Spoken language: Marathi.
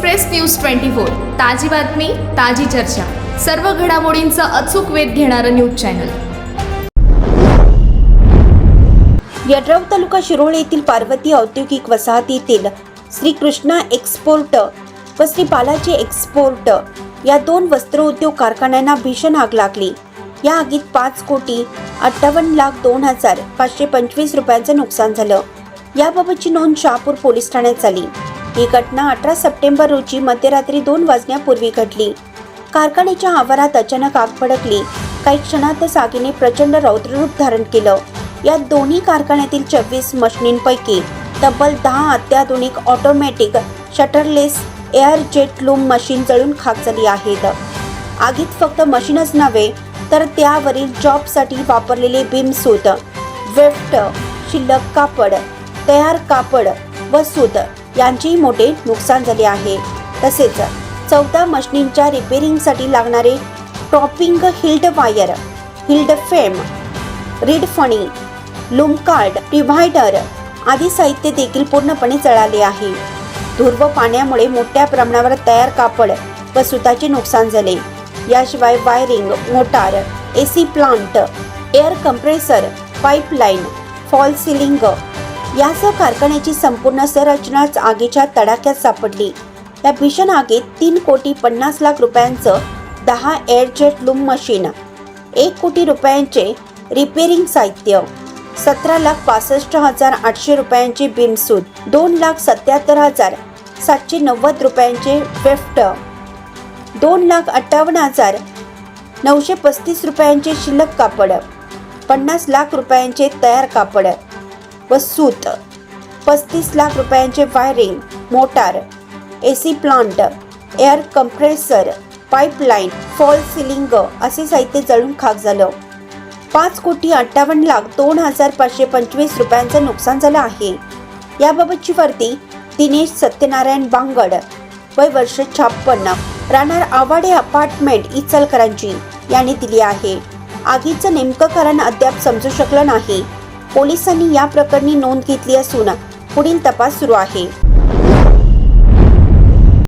एक्सप्रेस न्यूज ट्वेंटी फोर ताजी बातमी ताजी चर्चा. सर्व घडामोडींचा अचूक वेध घेणारं न्यूज चॅनल. यड्राव तालुका शिरोळ येथील पार्वती औद्योगिक वसाहतीतील श्री कृष्णा एक्सपोर्ट व श्री बालाजी एक्सपोर्ट या दोन वस्त्रोद्योग कारखान्यांना भीषण आग लागली. या आगीत पाच कोटी अठ्ठावन्न लाख दोन हजार पाचशे पंचवीस रुपयांचं नुकसान झालं. याबाबतची नोंद शहापूर पोलीस ठाण्यात झाली. ही घटना अठरा सप्टेंबर रोजी मध्यरात्री दोन वाजण्यापूर्वी घडली. कारखान्याच्या आवारात अचानक आग भडकली काही क्षणातच आगीने प्रचंड रौद्ररूप धारण केलं. या दोन्ही कारखान्यातील चोवीस मशिनींपैकी तब्बल दहा अत्याधुनिक automatic shutterless air jet loom machine जळून खाक झाली आहेत. आगीत फक्त मशीनच नव्हे तर त्यावरील जॉबसाठी वापरलेले बीमसूत वेफ्ट शिल्लक कापड तयार कापड व सूत यांचेही मोठे नुकसान झाले आहे. तसेच चौदा मशनींच्या रिपेरिंगसाठी लागणारे topping heald wire heald frame reed Fani loom card divider आदी साहित्य देखील पूर्णपणे जळाले आहे. धूर व पाण्यामुळे मोठ्या प्रमाणावर तयार कापड व सुताचे नुकसान झाले. याशिवाय wiring motor A C plant air compressor pipeline false ceiling यासह कारखान्याची संपूर्ण संरचनाच आगीच्या तडाख्यात सापडली. या भीषण आगीत तीन कोटी पन्नास लाख रुपयांचं दहा एअरजेट लूम मशीन एक कोटी रुपयांचे रिपेरिंग साहित्य सतरा लाख पासष्ट हजार आठशे रुपयांचे बिमसूद दोन लाख सत्याहत्तर हजार सातशे नव्वद रुपयांचे वेफ्ट दोन लाख अठ्ठावन्न हजार नऊशे पस्तीस रुपयांचे शिल्लक कापड पन्नास लाख रुपयांचे तयार कापड व सूत. पस्तीस लाख रुपयांचे wiring motor A C plant air compressor pipeline false ceiling असे साहित्य जळून खाक झालं. पाच कोटी अठ्ठावन्न लाख दोन हजार पाचशे पंचवीस रुपयांचं नुकसान झालं आहे. याबाबतची वरती दिनेश सत्यनारायण बांगड वय वर्ष छाप्पन्न राहणार आवाडे अपार्टमेंट इचलकरांची यांनी दिली आहे. आगीचं नेमकं कारण अद्याप समजू शकलं नाही. पोलिसांनी या प्रकरणी नोंद घेतली असून पुढील तपास सुरू आहे.